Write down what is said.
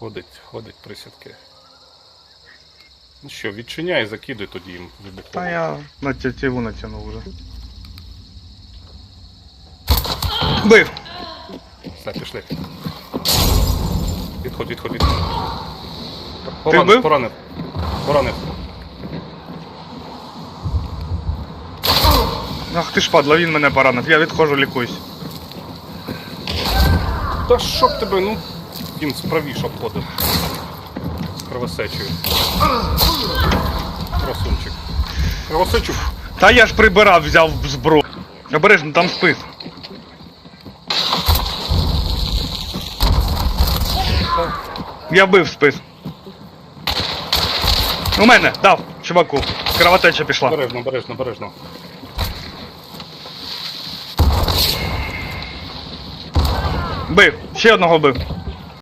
Ходить, ходить присідки. Ну що, відчиняй, закидуй тоді їм вибухову. Та я на тятіву натягнув вже. Бив! Все, пішли. Відходь, відходь, відходь. Поранив, вбив? поранив. Поранив. Ах ти ж падла, він мене поранив. Я відходжу, лікуюсь. Та щоб тебе, ну, він справіше обходив. З кровосечею. Красунчик. Кровосечу. Та я ж прибирав, взяв зброю. Обережно, там спис. Я бив спис. У мене, дав, чуваку. Кровотеча пішла. Обережно, обережно, обережно. Бив, ще одного бив.